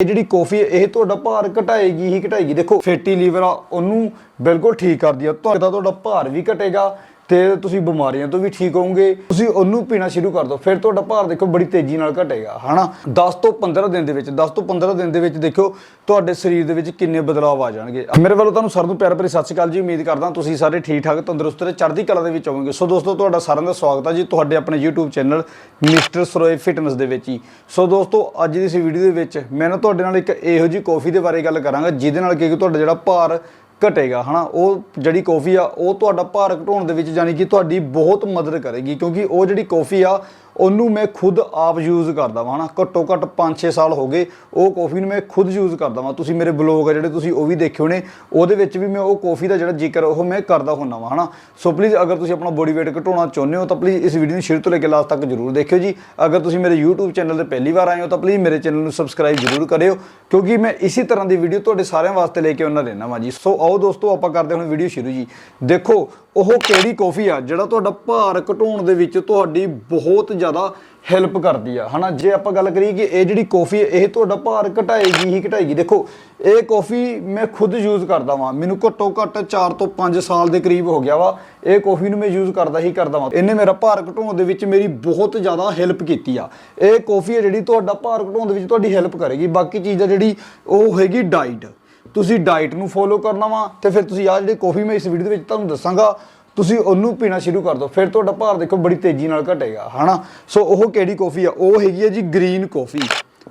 ਇਹ ਜਿਹੜੀ ਕਾਫੀ ਹੈ, ਇਹ ਤੁਹਾਡਾ ਭਾਰ ਘਟਾਏਗੀ ਹੀ ਘਟਾਏਗੀ। ਦੇਖੋ ਫੈਟੀ ਲੀਵਰ ਆ, ਉਹਨੂੰ ਬਿਲਕੁਲ ਠੀਕ ਕਰਦੀ ਆ। ਤੁਹਾਡਾ ਤੁਹਾਡਾ ਭਾਰ ਵੀ ਘਟੇਗਾ ਤੇ ਤੁਸੀਂ ਬਿਮਾਰੀਆਂ ਤੋਂ ਵੀ ਠੀਕ ਹੋਵੋਗੇ। ਤੁਸੀਂ ਉਹਨੂੰ ਪੀਣਾ ਸ਼ੁਰੂ ਕਰ ਦਿਓ ਫਿਰ ਤੁਹਾਡਾ ਭਾਰ ਦੇਖੋ ਬੜੀ ਤੇਜ਼ੀ ਨਾਲ ਘਟੇਗਾ, ਹਨਾ? 10 ਤੋਂ 15 ਦਿਨ ਦੇ ਵਿੱਚ 10 ਤੋਂ 15 ਦਿਨ ਦੇ ਵਿੱਚ ਦੇਖਿਓ, ਤੁਹਾਡੇ ਸਰੀਰ ਦੇ ਵਿੱਚ ਕਿੰਨੇ ਬਦਲਾਅ ਆ ਜਾਣਗੇ। ਮੇਰੇ ਵੱਲੋਂ ਤੁਹਾਨੂੰ ਸਾਰਿਆਂ ਨੂੰ ਪਿਆਰ ਭਰੀ ਸਤਿ ਸ਼੍ਰੀ ਅਕਾਲ ਜੀ, ਉਮੀਦ ਕਰਦਾ ਤੁਸੀਂ ਸਾਰੇ ਠੀਕ ਠਾਕ ਤੰਦਰੁਸਤ ਤੇ ਚੜ੍ਹਦੀ ਕਲਾ ਦੇ ਵਿੱਚ ਹੋਵੋਗੇ। ਸੋ ਦੋਸਤੋ, ਤੁਹਾਡਾ ਸਾਰਿਆਂ ਦਾ ਸਵਾਗਤ ਹੈ ਜੀ ਤੁਹਾਡੇ ਆਪਣੇ YouTube channel mister Saroye fitness ਦੇ ਵਿੱਚ ਹੀ। ਸੋ ਦੋਸਤੋ, ਅੱਜ ਦੀ ਇਸ ਵੀਡੀਓ ਦੇ ਵਿੱਚ ਮੈਂ ਨਾ ਤੁਹਾਡੇ ਨਾਲ ਇੱਕ ਇਹੋ ਜਿਹੀ ਕਾਫੀ ਦੇ ਬਾਰੇ ਗੱਲ ਕਰਾਂਗਾ, ਜਿਹਦੇ ਨਾਲ ਕਿ ਤੁਹਾਡਾ ਜਿਹੜਾ ਭਾਰ ਘਟੇਗਾ, ਹਨਾ? ਉਹ ਜਿਹੜੀ ਕਾਫੀ ਆ, ਉਹ ਤੁਹਾਡਾ ਭਾਰ ਘਟਾਉਣ ਦੇ ਵਿੱਚ ਯਾਨੀ ਕਿ ਤੁਹਾਡੀ ਬਹੁਤ ਮਦਦ ਕਰੇਗੀ, ਕਿਉਂਕਿ ਉਹ ਜਿਹੜੀ ਕਾਫੀ ਆ ਉਹਨੂੰ ਮੈਂ ਖੁਦ ਆਪ ਯੂਜ਼ ਕਰਦਾ ਵਾਂ, ਹਨਾ? ਘੱਟੋ ਘੱਟ 5-6 ਸਾਲ ਹੋ ਗਏ, ਉਹ ਕਾਫੀ ਨੂੰ ਮੈਂ ਖੁਦ ਯੂਜ਼ ਕਰਦਾ ਵਾਂ। ਤੁਸੀਂ ਮੇਰੇ ਬਲੌਗ ਆ ਜਿਹੜੇ ਤੁਸੀਂ ਉਹ ਵੀ ਦੇਖੇ ਹੋਣੇ, ਉਹਦੇ ਵਿੱਚ ਵੀ ਮੈਂ ਉਹ ਕਾਫੀ ਦਾ ਜਿਹੜਾ ਜ਼ਿਕਰ ਉਹ ਮੈਂ ਕਰਦਾ ਹੁੰਦਾ ਵਾਂ, ਹਨਾ? ਸੋ ਪਲੀਜ਼ ਅਗਰ ਤੁਸੀਂ ਆਪਣਾ ਬੋਡੀ weight ਘਟਾਉਣਾ ਚਾਹੁੰਦੇ ਹੋ, ਤਾਂ ਪਲੀਜ਼ ਇਸ ਵੀਡੀਓ ਨੂੰ ਸ਼ੁਰੂ ਤੋਂ ਲੈ ਕੇ ਲਾਸਟ ਤੱਕ ਜਰੂਰ ਦੇਖਿਓ ਜੀ। ਅਗਰ ਤੁਸੀਂ ਮੇਰੇ YouTube ਚੈਨਲ ਤੇ ਪਹਿਲੀ ਵਾਰ ਆਏ ਹੋ, ਤਾਂ ਪਲੀਜ਼ ਮੇਰੇ ਚੈਨਲ ਨੂੰ ਸਬਸਕ੍ਰਾਈਬ ਜਰੂਰ ਕਰਿਓ, ਕਿਉਂਕਿ ਮੈਂ ਇਸੇ ਤਰ੍ਹਾਂ ਦੀ ਵੀਡੀਓ ਤੁਹਾਡੇ ਸਾਰਿਆਂ ਵਾਸਤੇ ਲੈ ਕੇ ਆਉਣਾ ਰਹਿਣਾ ਵਾਂ ਜੀ। ਸੋ ਆਓ ਦੋਸਤੋ, ਆਪਾਂ ਕਰਦੇ ਹੁਣ ਵੀਡੀਓ ਸ਼ੁਰੂ ਜੀ। ਦੇਖੋ, ਉਹ ਕਿਹੜੀ ਕਾਫੀ ਆ, ਜਿਹੜਾ ਤੁਹਾਡਾ ਭਾਰ ਘਟਾਉਣ ਦੇ ਵਿੱਚ ਤੁਹਾਡੀ ਬਹੁਤ ਜ਼ਿਆਦਾ ਹੈਲਪ ਕਰਦੀ ਆ। ਹਨਾ, ਜੇ ਆਪਾਂ ਗੱਲ ਕਰੀਏ ਕਿ ਇਹ ਜਿਹੜੀ ਕਾਫੀ ਇਹ ਤੁਹਾਡਾ ਭਾਰ ਘਟਾਏਗੀ ਹੀ ਘਟਾਏਗੀ। ਦੇਖੋ, ਇਹ ਕਾਫੀ ਮੈਂ ਖੁਦ ਯੂਜ਼ ਕਰਦਾ ਵਾਂ। ਮੈਨੂੰ ਘੱਟੋ ਘੱਟ 4 ਤੋਂ 5 ਸਾਲ ਦੇ ਕਰੀਬ ਹੋ ਗਿਆ ਵਾ। ਇਹ ਕਾਫੀ ਨੂੰ ਮੈਂ ਯੂਜ਼ ਕਰਦਾ ਹੀ ਕਰਦਾ ਵਾਂ। ਇਹਨੇ ਮੇਰਾ ਭਾਰ ਘਟਾਉਣ ਦੇ ਵਿੱਚ ਮੇਰੀ ਬਹੁਤ ਜ਼ਿਆਦਾ ਹੈਲਪ ਕੀਤੀ ਆ। ਇਹ ਕਾਫੀ ਹੈ ਜਿਹੜੀ ਤੁਹਾਡਾ ਭਾਰ ਘਟਾਉਣ ਦੇ ਵਿੱਚ ਤੁਹਾਡੀ ਹੈਲਪ ਕਰੇਗੀ। ਬਾਕੀ ਚੀਜ਼ ਆ ਜਿਹੜੀ ਉਹ ਹੈਗੀ ਡਾਈਟ ਤੁਸੀਂ ਡਾਈਟ ਨੂੰ ਫੋਲੋ ਕਰਨਾ ਵਾ। ਤੇ ਫਿਰ ਤੁਸੀਂ ਆਹ ਜਿਹੜੀ ਕਾਫੀ ਮੈਂ ਇਸ ਵੀਡੀਓ ਦੇ ਵਿੱਚ ਤੁਹਾਨੂੰ ਦੱਸਾਂਗਾ ਤੁਸੀਂ ਉਹਨੂੰ ਪੀਣਾ ਸ਼ੁਰੂ ਕਰ ਦਿਓ ਫਿਰ ਤੁਹਾਡਾ ਭਾਰ ਦੇਖੋ ਬੜੀ ਤੇਜ਼ੀ ਨਾਲ ਘਟੇਗਾ, ਹਨਾ? ਸੋ ਉਹ ਕਿਹੜੀ ਕਾਫੀ ਆ? ਉਹ ਹੈਗੀ ਹੈ ਜੀ ਗ੍ਰੀਨ ਕਾਫੀ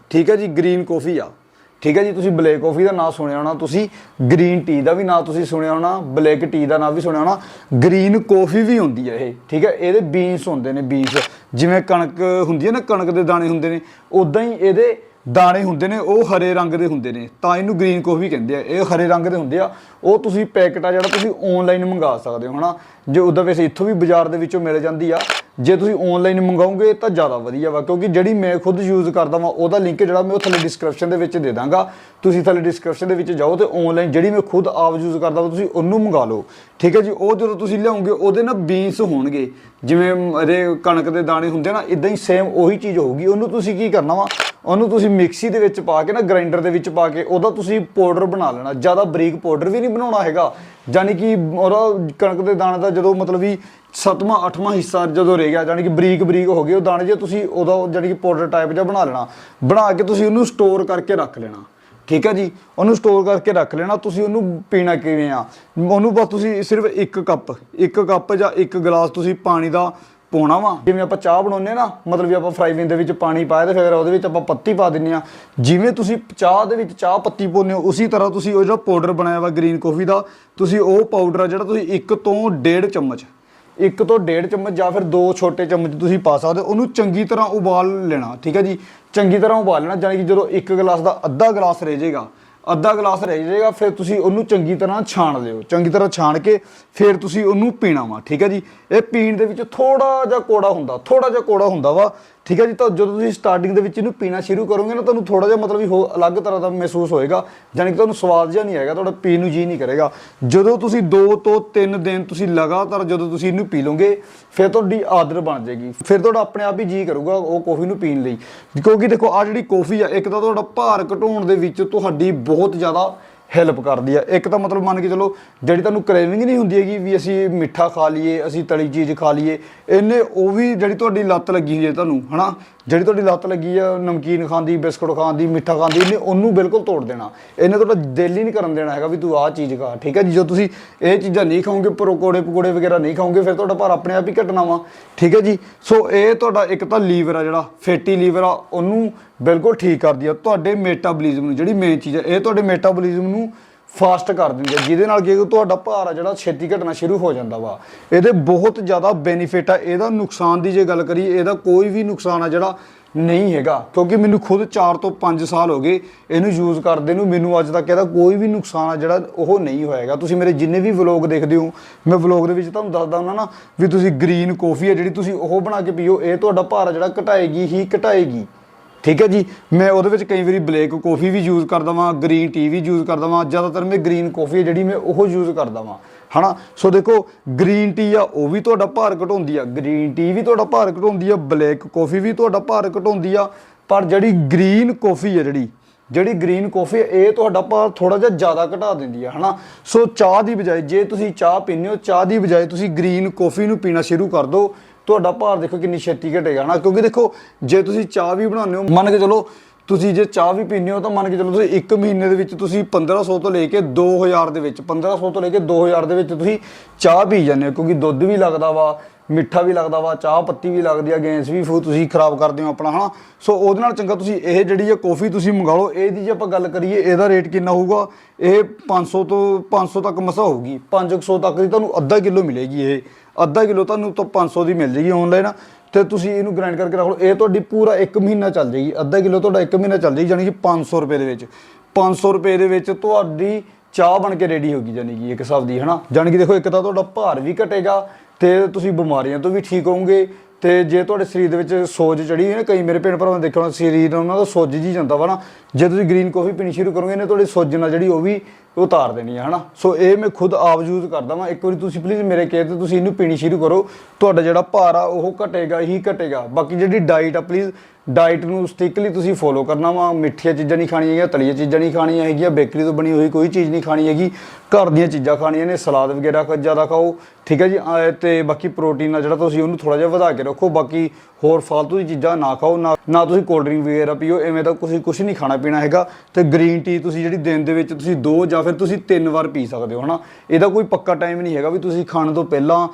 ਠੀਕ ਹੈ ਜੀ ਗ੍ਰੀਨ ਕਾਫੀ ਆ। ਠੀਕ ਹੈ ਜੀ, ਤੁਸੀਂ ਬਲੈਕ ਕਾਫੀ ਦਾ ਨਾਂ ਸੁਣਿਆ ਹੋਣਾ, ਤੁਸੀਂ ਗ੍ਰੀਨ ਟੀ ਦਾ ਵੀ ਨਾਂ ਤੁਸੀਂ ਸੁਣਿਆ ਹੋਣਾ ਬਲੈਕ ਟੀ ਦਾ ਨਾਂ ਵੀ ਸੁਣਿਆ ਹੋਣਾ ਗ੍ਰੀਨ ਕਾਫੀ ਵੀ ਹੁੰਦੀ ਹੈ ਇਹ, ਠੀਕ ਹੈ? ਇਹਦੇ ਬੀਨਸ ਹੁੰਦੇ ਨੇ ਬੀਨਸ ਜਿਵੇਂ ਕਣਕ ਹੁੰਦੀ ਹੈ ਨਾ, ਕਣਕ ਦੇ ਦਾਣੇ ਹੁੰਦੇ ਨੇ ਉਦਾਂ ਹੀ ਇਹਦੇ ਦਾਣੇ ਹੁੰਦੇ ਨੇ, ਉਹ ਹਰੇ ਰੰਗ ਦੇ ਹੁੰਦੇ ਨੇ। ਤਾਂ ਇਹਨੂੰ ਗ੍ਰੀਨ ਕਾਫੀ ਕਹਿੰਦੇ ਆ। ਇਹ ਹਰੇ ਰੰਗ ਦੇ ਹੁੰਦੇ ਆ। ਉਹ ਤੁਸੀਂ ਪੈਕਟ ਆ ਜਿਹੜਾ ਤੁਸੀਂ ਆਨਲਾਈਨ ਮੰਗਾ ਸਕਦੇ ਹੋ, ਹਨਾ? ਜੇ ਉਦਾਂ ਵੈਸੇ ਇੱਥੋਂ ਵੀ ਬਾਜ਼ਾਰ ਦੇ ਵਿੱਚੋਂ ਮਿਲ ਜਾਂਦੀ ਆ। ਜੇ ਤੁਸੀਂ ਆਨਲਾਈਨ ਮੰਗਾਓਗੇ ਤਾਂ ਜ਼ਿਆਦਾ ਵਧੀਆ ਵਾ, ਕਿਉਂਕਿ ਜਿਹੜੀ ਮੈਂ ਖੁਦ ਯੂਜ਼ ਕਰਦਾ ਵਾਂ, ਉਹਦਾ ਲਿੰਕ ਜਿਹੜਾ ਮੈਂ ਉਹ ਥੱਲੇ ਡਿਸਕ੍ਰਿਪਸ਼ਨ ਦੇ ਵਿੱਚ ਦੇ ਦਾਂਗਾ। ਤੁਸੀਂ ਥੱਲੇ ਡਿਸਕ੍ਰਿਪਸ਼ਨ ਦੇ ਵਿੱਚ ਜਾਓ ਤੇ ਆਨਲਾਈਨ ਜਿਹੜੀ ਮੈਂ ਖੁਦ ਆਪ ਯੂਜ਼ ਕਰਦਾ ਵਾਂ, ਤੁਸੀਂ ਉਹਨੂੰ ਮੰਗਾ ਲਓ। ਠੀਕ ਹੈ ਜੀ? ਉਹ ਜਦੋਂ ਤੁਸੀਂ ਲਿਆਉਂਗੇ, ਉਹਦੇ ਨਾਲ ਬੀਨਸ ਹੋਣਗੇ। ਜਿਵੇਂ ਇਹਦੇ ਕਣਕ ਦੇ ਦਾਣੇ ਹੁੰਦੇ ਨਾ ਇਦਾਂ ਹੀ ਸੇਮ ਉਹੀ ਚੀਜ਼ ਹੋਊਗੀ। ਉਹਨੂੰ ਤੁਸੀਂ ਕੀ ਕਰਨਾ ਵਾ? ਉਹਨੂੰ ਤੁਸੀਂ ਮਿਕਸੀ ਦੇ ਵਿੱਚ ਪਾ ਕੇ ਨਾ ਗ੍ਰਾਈਂਡਰ ਦੇ ਵਿੱਚ ਪਾ ਕੇ ਉਹਦਾ ਤੁਸੀਂ ਪਾਊਡਰ ਬਣਾ ਲੈਣਾ। ਜ਼ਿਆਦਾ ਬਰੀਕ ਪਾਊਡਰ ਵੀ ਨਹੀਂ ਬਣਾਉਣਾ ਹੈਗਾ। ਯਾਨੀ ਕਿ ਉਹਦਾ ਕਣਕ ਦੇ ਦਾਣੇ ਦਾ ਜਦੋਂ ਮਤਲਬ ਵੀ ਸੱਤਵਾਂ, ਅੱਠਵਾਂ ਹਿੱਸਾ ਜਦੋਂ ਰਹਿ ਗਿਆ ਯਾਨੀ ਕਿ ਬਰੀਕ ਬਰੀਕ ਹੋ ਗਏ, ਉਹ ਦਾਣੇ ਜੇ ਤੁਸੀਂ ਉਹਦਾ ਯਾਨੀ ਕਿ ਪਾਊਡਰ ਟਾਈਪ ਜਿਹਾ ਬਣਾ ਲੈਣਾ। ਬਣਾ ਕੇ ਤੁਸੀਂ ਉਹਨੂੰ ਸਟੋਰ ਕਰਕੇ ਰੱਖ ਲੈਣਾ। ਠੀਕ ਹੈ ਜੀ? ਉਹਨੂੰ ਸਟੋਰ ਕਰਕੇ ਰੱਖ ਲੈਣਾ, ਤੁਸੀਂ ਉਹਨੂੰ ਪੀਣਾ ਕਿਵੇਂ ਆ? ਉਹਨੂੰ ਬਸ ਤੁਸੀਂ ਸਿਰਫ ਇੱਕ ਕੱਪ ਇੱਕ ਕੱਪ ਜਾਂ ਇੱਕ ਗਲਾਸ ਤੁਸੀਂ ਪਾਣੀ ਦਾ ਪਾਉਣਾ ਵਾ। ਜਿਵੇਂ ਆਪਾਂ ਚਾਹ ਬਣਾਉਂਦੇ ਨਾ, ਮਤਲਬ ਵੀ ਆਪਾਂ ਫਰਾਈ ਪੈਨ ਦੇ ਵਿੱਚ ਪਾਣੀ ਪਾਇਆ ਤੇ ਫਿਰ ਉਹਦੇ ਵਿੱਚ ਆਪਾਂ ਪੱਤੀ ਪਾ ਦਿੰਨੇ ਆ ਜਿਵੇਂ ਤੁਸੀਂ ਚਾਹ ਦੇ ਵਿੱਚ ਚਾਹ ਪੱਤੀ ਪਾਉਂਦੇ ਹੋ, ਉਸੇ ਤਰ੍ਹਾਂ ਤੁਸੀਂ ਉਹ ਜਿਹੜਾ ਪਾਊਡਰ ਬਣਾਇਆ ਵਾ ਗ੍ਰੀਨ ਕਾਫੀ ਦਾ, ਤੁਸੀਂ ਉਹ ਪਾਊਡਰ ਆ ਜਿਹੜਾ ਤੁਸੀਂ ਇੱਕ ਤੋਂ ਡੇਢ ਚਮਚ, ਇੱਕ ਤੋਂ ਡੇਢ ਚਮਚ ਜਾਂ ਫਿਰ ਦੋ ਛੋਟੇ ਚਮਚ ਤੁਸੀਂ ਪਾ ਸਕਦੇ ਹੋ। ਉਹਨੂੰ ਚੰਗੀ ਤਰ੍ਹਾਂ ਉਬਾਲ ਲੈਣਾ, ਠੀਕ ਹੈ ਜੀ? ਚੰਗੀ ਤਰ੍ਹਾਂ ਉਬਾਲ ਲੈਣਾ ਯਾਨੀ ਕਿ ਜਦੋਂ ਇੱਕ ਗਲਾਸ ਦਾ ਅੱਧਾ ਗਲਾਸ ਰਹਿ ਜਾਏਗਾ ਅੱਧਾ ਗਲਾਸ ਰਹਿ ਜਾਏਗਾ, ਫਿਰ ਤੁਸੀਂ ਉਹਨੂੰ ਚੰਗੀ ਤਰ੍ਹਾਂ ਛਾਣ ਲਿਓ ਚੰਗੀ ਤਰ੍ਹਾਂ ਛਾਣ ਕੇ ਫਿਰ ਤੁਸੀਂ ਉਹਨੂੰ ਪੀਣਾ ਵਾ, ਠੀਕ ਹੈ ਜੀ? ਇਹ ਪੀਣ ਦੇ ਵਿੱਚ ਥੋੜਾ ਜਿਹਾ ਕੋੜਾ ਹੁੰਦਾ ਥੋੜਾ ਜਿਹਾ ਕੋੜਾ ਹੁੰਦਾ ਵਾ। ਠੀਕ ਹੈ ਜੀ, ਤਾਂ ਜਦੋਂ ਤੁਸੀਂ ਸਟਾਰਟਿੰਗ ਦੇ ਵਿੱਚ ਇਹਨੂੰ ਪੀਣਾ ਸ਼ੁਰੂ ਕਰੋਗੇ ਨਾ, ਤੁਹਾਨੂੰ ਥੋੜਾ ਜਿਹਾ ਮਤਲਬ ਵੀ ਹੋ, ਅਲੱਗ ਤਰ੍ਹਾਂ ਦਾ ਮਹਿਸੂਸ ਹੋਏਗਾ ਯਾਨੀ ਕਿ ਤੁਹਾਨੂੰ ਸਵਾਦ ਜਿਹਾ ਨਹੀਂ ਆਏਗਾ ਤੁਹਾਡਾ ਪੀਣ ਨੂੰ ਜੀ ਨਹੀਂ ਕਰੇਗਾ। ਜਦੋਂ ਤੁਸੀਂ 2 ਤੋਂ 3 ਦਿਨ ਤੁਸੀਂ ਲਗਾਤਾਰ ਜਦੋਂ ਤੁਸੀਂ ਇਹਨੂੰ ਪੀ ਲਓਗੇ, ਫਿਰ ਤੁਹਾਡੀ ਆਦਤ ਬਣ ਜਾਏਗੀ। ਫਿਰ ਤੁਹਾਡਾ ਆਪਣੇ ਆਪ ਹੀ ਜੀ ਕਰੂਗਾ ਉਹ ਕੌਫੀ ਨੂੰ ਪੀਣ ਲਈ। ਕਿਉਂਕਿ ਦੇਖੋ ਆ ਜਿਹੜੀ ਕੌਫੀ ਆ, ਇੱਕ ਤਾਂ ਤੁਹਾਡਾ ਭਾਰ ਘਟਾਉਣ ਦੇ ਵਿੱਚ ਤੁਹਾਡੀ ਬਹੁਤ ਜ਼ਿਆਦਾ ਹੈਲਪ ਕਰਦੀ ਆ। ਇੱਕ ਤਾਂ ਮਤਲਬ ਮੰਨ ਕੇ ਚਲੋ, ਜਿਹੜੀ ਤੁਹਾਨੂੰ ਕ੍ਰੇਵਿੰਗ ਨਹੀਂ ਹੁੰਦੀ ਹੈਗੀ ਵੀ ਅਸੀਂ ਮਿੱਠਾ ਖਾ ਲਈਏ, ਅਸੀਂ ਤਲੀ ਚੀਜ਼ ਖਾ ਲਈਏ ਇਹਨੇ ਉਹ ਵੀ ਜਿਹੜੀ ਤੁਹਾਡੀ ਲੱਤ ਲੱਗੀ ਹੋਈ ਹੈ ਤੁਹਾਨੂੰ, ਹਨਾ? ਜਿਹੜੀ ਤੁਹਾਡੀ ਲੱਤ ਲੱਗੀ ਆ, ਨਮਕੀਨ ਖਾਂਦੀ, ਬਿਸਕੁਟ ਖਾਣ ਦੀ ਮਿੱਠਾ ਖਾਂਦੀ, ਇਹਨੇ ਉਹਨੂੰ ਬਿਲਕੁਲ ਤੋੜ ਦੇਣਾ। ਇਹਨੇ ਤੁਹਾਡਾ ਦਿਲ ਹੀ ਨਹੀਂ ਕਰਨ ਦੇਣਾ ਹੈਗਾ ਵੀ ਤੂੰ ਆਹ ਚੀਜ਼ ਖਾ। ਠੀਕ ਹੈ ਜੀ? ਜੋ ਤੁਸੀਂ ਇਹ ਚੀਜ਼ਾਂ ਨਹੀਂ ਖਾਓਗੇ ਪਕੌੜੇ ਪਕੌੜੇ ਵਗੈਰਾ ਨਹੀਂ ਖਾਓਗੇ, ਫਿਰ ਤੁਹਾਡਾ ਭਾਰ ਆਪਣੇ ਆਪ ਹੀ ਘਟਣਾ ਵਾ। ਠੀਕ ਹੈ ਜੀ? ਸੋ ਇਹ ਤੁਹਾਡਾ ਇੱਕ ਤਾਂ ਲੀਵਰ ਆ ਜਿਹੜਾ, ਫੈਟੀ ਲੀਵਰ ਆ, ਉਹਨੂੰ ਬਿਲਕੁਲ ਠੀਕ ਕਰਦੀ ਆ। ਤੁਹਾਡੇ ਮੈਟਾਬੋਲਿਜ਼ਮ ਨੂੰ, ਜਿਹੜੀ ਮੇਨ ਚੀਜ਼ ਆ, ਇਹ ਤੁਹਾਡੇ ਮੈਟਾਬੋਲਿਜ਼ਮ ਨੂੰ ਫਾਸਟ ਕਰ ਦਿੰਦੀ ਹੈ ਜਿਹਦੇ ਨਾਲ ਕੀ ਹੈ ਤੁਹਾਡਾ ਭਾਰ ਆ ਜਿਹੜਾ ਛੇਤੀ ਘਟਣਾ ਸ਼ੁਰੂ ਹੋ ਜਾਂਦਾ ਵਾ। ਇਹਦੇ ਬਹੁਤ ਜ਼ਿਆਦਾ ਬੈਨੀਫਿਟ ਆ, ਇਹਦਾ ਨੁਕਸਾਨ ਦੀ ਜੇ ਗੱਲ ਕਰੀਏ, ਇਹਦਾ ਕੋਈ ਵੀ ਨੁਕਸਾਨ ਆ ਜਿਹੜਾ ਨਹੀਂ ਹੈਗਾ। ਕਿਉਂਕਿ ਮੈਨੂੰ ਖੁਦ 4 ਤੋਂ 5 ਸਾਲ ਹੋ ਗਏ ਇਹਨੂੰ ਯੂਜ਼ ਕਰਦੇ ਨੂੰ, ਮੈਨੂੰ ਅੱਜ ਤੱਕ ਇਹਦਾ ਕੋਈ ਵੀ ਨੁਕਸਾਨ ਆ ਜਿਹੜਾ ਉਹ ਨਹੀਂ ਹੋਏਗਾ ਤੁਸੀਂ ਮੇਰੇ ਜਿੰਨੇ ਵੀ ਵਲੌਗ ਦੇਖਦੇ ਹੋ, ਮੈਂ ਵਲੌਗ ਦੇ ਵਿੱਚ ਤੁਹਾਨੂੰ ਦੱਸਦਾ ਹੁੰਦਾ ਨਾ ਵੀ ਤੁਸੀਂ ਗ੍ਰੀਨ ਕਾਫੀ ਆ ਜਿਹੜੀ ਤੁਸੀਂ ਉਹ ਬਣਾ ਕੇ ਪੀਓ, ਇਹ ਤੁਹਾਡਾ ਭਾਰ ਆ ਜਿਹੜਾ ਘਟਾਏਗੀ ਹੀ ਘਟਾਏਗੀ। ਠੀਕ ਹੈ ਜੀ। ਮੈਂ ਉਹਦੇ ਵਿੱਚ ਕਈ ਵਾਰੀ ਬਲੈਕ ਕਾਫੀ ਵੀ ਯੂਜ਼ ਕਰਦਾ ਵਾਂ ਗ੍ਰੀਨ ਟੀ ਵੀ ਯੂਜ਼ ਕਰਦਾ ਵਾਂ ਜ਼ਿਆਦਾਤਰ ਮੈਂ ਗ੍ਰੀਨ ਕਾਫੀ ਜਿਹੜੀ ਮੈਂ ਉਹ ਯੂਜ਼ ਕਰਦਾ ਵਾਂ ਹਨਾ? ਸੋ ਦੇਖੋ ਗ੍ਰੀਨ ਟੀ ਆ, ਉਹ ਵੀ ਤੁਹਾਡਾ ਭਾਰ ਘਟਾਉਂਦੀ ਆ। ਗ੍ਰੀਨ ਟੀ ਵੀ ਤੁਹਾਡਾ ਭਾਰ ਘਟਾਉਂਦੀ ਆ ਬਲੈਕ ਕਾਫੀ ਵੀ ਤੁਹਾਡਾ ਭਾਰ ਘਟਾਉਂਦੀ ਆ। ਪਰ ਜਿਹੜੀ ਗ੍ਰੀਨ ਕਾਫੀ ਆ ਜਿਹੜੀ ਜਿਹੜੀ ਗ੍ਰੀਨ ਕਾਫੀ ਇਹ ਤੁਹਾਡਾ ਭਾਰ ਥੋੜਾ ਜਿਹਾ ਜ਼ਿਆਦਾ ਘਟਾ ਦਿੰਦੀ ਹੈ ਹਨਾ? ਸੋ ਚਾਹ ਦੀ ਬਜਾਏ, ਜੇ ਤੁਸੀਂ ਚਾਹ ਪੀਂਦੇ ਹੋ, ਚਾਹ ਦੀ ਬਜਾਏ ਤੁਸੀਂ ਗ੍ਰੀਨ ਕਾਫੀ ਨੂੰ ਪੀਣਾ ਸ਼ੁਰੂ ਕਰ ਦਿਓ। ਤੁਹਾਡਾ ਭਾਰ ਦੇਖੋ ਕਿੰਨੀ ਛੇਤੀ ਘਟੇਗਾ, ਹਨਾ? ਕਿਉਂਕਿ ਦੇਖੋ, ਜੇ ਤੁਸੀਂ ਚਾਹ ਵੀ ਬਣਾਉਂਦੇ ਹੋ, ਮੰਨ ਕੇ ਚਲੋ, ਤੁਸੀਂ ਜੇ ਚਾਹ ਵੀ ਪੀਂਦੇ ਹੋ ਤਾਂ ਮੰਨ ਕੇ ਚਲੋ ਤੁਸੀਂ ਇੱਕ ਮਹੀਨੇ ਦੇ ਵਿੱਚ ਤੁਸੀਂ 1500 ਤੋਂ ਲੈ ਕੇ 2000 ਦੇ ਵਿੱਚ 1500 ਤੋਂ ਲੈ ਕੇ 2000 ਦੇ ਵਿੱਚ ਤੁਸੀਂ ਚਾਹ ਪੀ ਜਾਂਦੇ ਹੋ, ਕਿਉਂਕਿ ਦੁੱਧ ਵੀ ਲੱਗਦਾ ਵਾ, ਮਿੱਠਾ ਵੀ ਲੱਗਦਾ ਵਾ, ਚਾਹ ਪੱਤੀ ਵੀ ਲੱਗਦੀ ਆ, ਗੈਸ ਵੀ ਫੂ ਤੁਸੀਂ ਖਰਾਬ ਕਰਦੇ ਹੋ ਆਪਣਾ, ਹਨਾ? ਸੋ ਉਹਦੇ ਨਾਲ ਚੰਗਾ ਤੁਸੀਂ ਇਹ ਜਿਹੜੀ ਹੈ ਕੌਫੀ ਤੁਸੀਂ ਮੰਗਾ ਲਓ, ਇਹਦੀ ਜੇ ਆਪਾਂ ਗੱਲ ਕਰੀਏ, ਇਹਦਾ ਰੇਟ ਕਿੰਨਾ ਹੋਊਗਾ? ਇਹ 500 ਤੋਂ 500 ਤੱਕ ਮਸਾ ਹੋਊਗੀ। 500 ਤੱਕ ਦੀ ਤੁਹਾਨੂੰ ਅੱਧਾ ਕਿਲੋ ਮਿਲੇਗੀ ਇਹ। ਅੱਧਾ ਕਿਲੋ ਤੁਹਾਨੂੰ ਤਾਂ 500 ਦੀ ਮਿਲ ਜੇਗੀ ਆਨਲਾਈਨ ਤੇ ਤੁਸੀਂ ਇਹਨੂੰ ਗ੍ਰਾਈਂਡ ਕਰਕੇ ਰੱਖ ਲਓ, ਇਹ ਤੁਹਾਡੀ ਪੂਰਾ 1 ਮਹੀਨਾ ਚੱਲ ਜਾਏਗੀ ਅੱਧਾ ਕਿਲੋ ਤੁਹਾਡਾ 1 ਮਹੀਨਾ ਚੱਲ ਜਾਏਗੀ ਯਾਨੀ ਕਿ 500 ਰੁਪਏ ਦੇ ਵਿੱਚ। 500 ਰੁਪਏ ਦੇ ਵਿੱਚ ਤੁਹਾਡੀ ਚਾਹ ਬਣ ਕੇ ਰੈਡੀ ਹੋ ਗਈ ਯਾਨੀ ਕਿ ਇੱਕ ਹਿਸਾਬ ਦੀ, ਹਨਾ? ਯਾਨੀ ਕਿ ਦੇਖੋ, ਇੱਕ ਤਾਂ ਤੁਹਾਡਾ ਭਾਰ ਵੀ ਘਟੇਗਾ ਤੇ ਤੁਸੀਂ ਬਿਮਾਰੀਆਂ ਤੋਂ ਵੀ ਠੀਕ ਹੋਵੋਗੇ ਤੇ ਜੇ ਤੁਹਾਡੇ ਸਰੀਰ ਦੇ ਵਿੱਚ ਸੋਜ ਚੜੀ ਹੈ ਨਾ, ਕਈ ਮੇਰੇ ਭੈਣ ਭਰਾਵਾਂ ਨੇ ਦੇਖਿਆ ਹੋਣਾ, ਸਰੀਰ ਉਹਨਾਂ ਦਾ ਸੁੱਜ ਜੀ ਜਾਂਦਾ ਵਾ ਨਾ, ਜੇ ਤੁਸੀਂ ਗ੍ਰੀਨ ਕਾਫੀ ਪੀਣੀ ਸ਼ੁਰੂ ਕਰੋਗੇ, ਇਹਨੇ ਤੁਹਾਡੀ ਸੁੱਜ ਨਾਲ ਜਿਹੜੀ ਉਹ ਵੀ ਉਤਾਰ ਦੇਣੀ ਹੈ ਹਨਾ? ਸੋ ਇਹ ਮੈਂ ਖੁਦ ਆਪ ਯੂਜ਼ ਕਰਦਾ ਵਾਂ। ਇੱਕ ਵਾਰੀ ਤੁਸੀਂ ਪਲੀਜ਼ ਮੇਰੇ ਕਹੇ ਤੇ ਤੁਸੀਂ ਇਹਨੂੰ ਪੀਣੀ ਸ਼ੁਰੂ ਕਰੋ, ਤੁਹਾਡਾ ਜਿਹੜਾ ਭਾਰ ਆ ਉਹ ਘਟੇਗਾ ਹੀ ਘਟੇਗਾ। ਬਾਕੀ ਜਿਹੜੀ ਡਾਈਟ ਆ ਪਲੀਜ਼ ਡਾਈਟ ਨੂੰ ਸਟ੍ਰਿਕਟਲੀ ਤੁਸੀਂ ਫੋਲੋ ਕਰਨਾ ਵਾ, ਮਿੱਠੀਆਂ ਚੀਜ਼ਾਂ ਨਹੀਂ ਖਾਣੀਆਂ ਹੈਗੀਆਂ, ਤਲੀਆਂ ਚੀਜ਼ਾਂ ਨਹੀਂ ਖਾਣੀਆਂ ਹੈਗੀਆਂ ਬੇਕਰੀ ਤੋਂ ਬਣੀ ਹੋਈ ਕੋਈ ਚੀਜ਼ ਨਹੀਂ ਖਾਣੀ ਹੈਗੀ, ਘਰ ਦੀਆਂ ਚੀਜ਼ਾਂ ਖਾਣੀਆਂ ਨੇ ਸਲਾਦ ਵਗੈਰਾ ਜ਼ਿਆਦਾ ਖਾਓ, ਠੀਕ ਹੈ ਜੀ, ਅਹ ਤੇ ਬਾਕੀ ਪ੍ਰੋਟੀਨ ਆ ਜਿਹੜਾ ਤੁਸੀਂ ਉਹਨੂੰ ਥੋੜਾ ਜਿਹਾ ਵਧਾ ਕੇ ਰੱਖੋ, ਬਾਕੀ ਹੋਰ ਫालतू ਦੀ ਚੀਜ਼ਾਂ ਨਾ ਖਾਓ, ਨਾ ਨਾ ਤੁਸੀਂ ਕੋਲਡ ਡਰਿੰਕ ਵਗੈਰਾ ਪੀਓ, ਐਵੇਂ ਤਾਂ ਤੁਸੀਂ ਕੁਝ ਨਹੀਂ ਖਾਣਾ ਪੀਣਾ ਹੈਗਾ, ਤੇ ਗ੍ਰੀਨ ਟੀ ਤੁਸੀਂ ਜਿਹੜੀ ਦਿਨ ਦੇ ਵਿੱਚ ਤੁਸੀਂ ਦੋ ਜਾਂ ਫਿਰ ਤੁਸੀਂ ਤਿੰਨ ਵਾਰ ਪੀ ਸਕਦੇ ਹੋ, ਹਨਾ? ਇਹਦਾ ਕੋਈ ਪੱਕਾ ਟਾਈਮ ਨਹੀਂ ਹੈਗਾ ਵੀ ਤੁਸੀਂ ਖਾਣ ਤੋਂ ਪਹਿਲਾਂ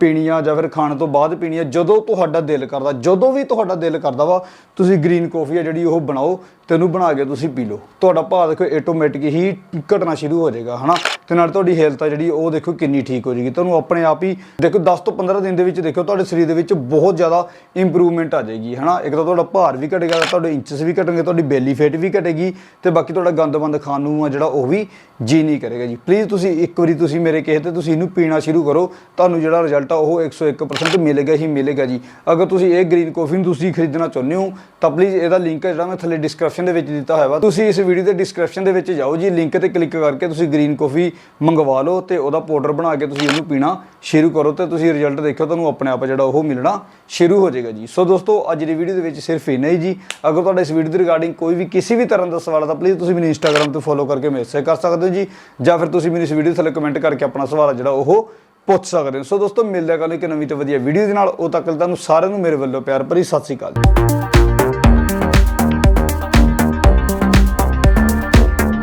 ਪੀਣੀ ਆ ਜਾਂ ਫਿਰ ਖਾਣ ਤੋਂ ਬਾਅਦ ਪੀਣੀ ਆ ਜਦੋਂ ਤੁਹਾਡਾ ਦਿਲ ਕਰਦਾ, ਜਦੋਂ ਵੀ ਤੁਹਾਡਾ ਦਿਲ ਕਰਦਾ ਵਾ ਤੁਸੀਂ ਗ੍ਰੀਨ ਕਾਫੀ ਆ ਜਿਹੜੀ ਉਹ ਬਣਾਓ ਤੇ ਉਹਨੂੰ ਬਣਾ ਕੇ ਤੁਸੀਂ ਪੀ ਲਓ। ਤੁਹਾਡਾ ਭਾਰ ਦੇਖੋ ਆਟੋਮੈਟਿਕ ਹੀ ਘਟਣਾ ਸ਼ੁਰੂ ਹੋ ਜਾਏਗਾ, ਹਨਾ? ਤੇ ਨਾਲ ਤੁਹਾਡੀ ਹੈਲਥ ਆ ਜਿਹੜੀ, ਉਹ ਦੇਖੋ ਕਿੰਨੀ ਠੀਕ ਹੋ ਜਾਏਗੀ। ਤੁਹਾਨੂੰ ਆਪਣੇ ਆਪ ਹੀ, ਦੇਖੋ 10 ਤੋਂ 15 ਦਿਨ ਦੇ ਵਿੱਚ ਦੇਖੋ, ਤੁਹਾਡੇ ਸਰੀਰ ਦੇ ਵਿੱਚ ਬਹੁਤ ਜ਼ਿਆਦਾ ਇੰਪਰੂਵਮੈਂਟ ਆ ਜਾਏਗੀ, ਹਨਾ? ਇੱਕ ਤਾਂ ਤੁਹਾਡਾ ਭਾਰ ਵੀ ਘਟੇਗਾ, ਤੁਹਾਡੇ ਇੰਚਸ ਵੀ ਘਟਣਗੇ, ਤੁਹਾਡੀ ਬੈਲੀ ਫੈਟ ਵੀ ਘਟੇਗੀ ਤੇ ਬਾਕੀ ਤੁਹਾਡਾ ਗੰਦਮੰਦ ਖਾਣ ਨੂੰ ਆ ਜਿਹੜਾ, ਉਹ ਵੀ ਜੀ ਨਹੀਂ ਕਰੇਗਾ ਜੀ। ਪਲੀਜ਼ ਤੁਸੀਂ ਇੱਕ ਵਾਰੀ ਤੁਸੀਂ ਮੇਰੇ ਕਹੇ ਤੇ ਤੁਸੀਂ ਇਹਨੂੰ ਪੀਣਾ ਸ਼ੁਰੂ ਕਰੋ। ਤੁਹਾਨੂੰ ਜਿਹੜਾ ਰਿਜ਼ਲਟ ਆ, ਉਹ 101% ਮਿਲੇਗਾ ਹੀ ਮਿਲੇਗਾ ਜੀ। ਅਗਰ ਤੁਸੀਂ ਇਹ ਗ੍ਰੀਨ ਕਾਫੀ ਨੂੰ ਤੁਸੀਂ ਖਰੀਦਣਾ ਚਾਹੁੰਦੇ ਹੋ, ਤਾਂ ਪਲੀਜ਼ ਇਹਦਾ ਲਿੰਕ ਜਿਹੜਾ ਮੈਂ ਥੱਲੇ ਡਿਸਕ੍ਰਿਪਸ਼ਨ ਦੇ ਵਿੱਚ ਦਿੱਤਾ ਹੋਇਆ ਵਾ। ਤੁਸੀਂ ਇਸ ਵੀਡੀਓ ਦੇ ਡਿਸਕ੍ਰਿਪਸ਼ਨ ਦੇ ਵਿੱਚ ਜਾਓ ਜੀ। ਲਿੰਕ ਤੇ ਕਲਿੱਕ ਕਰਕੇ ਤੁਸੀਂ ਗ੍ਰੀਨ ਕਾਫੀ ਮੰਗਵਾ ਲਓ ਤੇ ਉਹਦਾ ਪਾਊਡਰ ਬਣਾ ਕੇ ਤੁਸੀਂ ਉਹਨੂੰ ਪੀਣਾ ਸ਼ੁਰੂ ਕਰੋ ਤੇ ਤੁਸੀਂ ਰਿਜ਼ਲਟ ਦੇਖਿਓ, ਤੁਹਾਨੂੰ ਆਪਣੇ ਆਪ ਜਿਹੜਾ ਉਹ ਮਿਲਣਾ ਸ਼ੁਰੂ ਹੋ ਜਾਏਗਾ ਜੀ। ਸੋ ਦੋਸਤੋ, ਅੱਜ ਦੀ ਵੀਡੀਓ ਦੇ ਵਿੱਚ ਸਿਰਫ ਇੰਨਾ ਹੀ ਜੀ। ਅਗਰ ਤੁਹਾਡਾ ਇਸ ਵੀਡੀਓ ਦੇ ਰਿਗਾਰਡਿੰਗ ਕੋਈ ਵੀ ਕਿਸੇ ਵੀ ਤਰ੍ਹਾਂ ਦਾ ਸਵਾਲ ਹੈ ਤਾਂ ਪਲੀਜ਼ ਤੁਸੀਂ ਮੈਨੂੰ ਇੰਸਟਾਗ੍ਰam ਤੇ ਫੋਲੋ ਕਰਕੇ ਮੈਸੇਜ ਕਰ ਸਕਦੇ ਹੋ ਜੀ, ਜਾਂ ਫਿਰ ਤੁਸੀਂ ਮੈਨੂੰ ਇਸ ਵੀਡੀਓ ਥੱਲੇ ਕਮੈਂਟ ਕਰਕੇ ਆਪਣਾ ਸਵਾਲ ਆ ਜਿਹੜਾ ਉਹ ਪੁੱਛ ਸਕਦੇ ਹੋ। ਸੋ ਦੋਸਤੋ, ਮਿਲਦੇ ਹਾਂ ਕੱਲ੍ਹ ਇੱਕ ਨਵੀਂ ਤੇ ਵਧੀਆ ਵੀਡੀਓ ਦੇ ਨਾਲ। ਉਹ ਤੱਕ ਤੁਹਾਨੂੰ ਸਾਰਿਆਂ ਨੂੰ ਮੇਰੇ ਵੱਲੋਂ ਪਿਆਰ ਭਰੀ ਸਤਿ ਸ਼੍ਰੀ ਅਕਾਲ।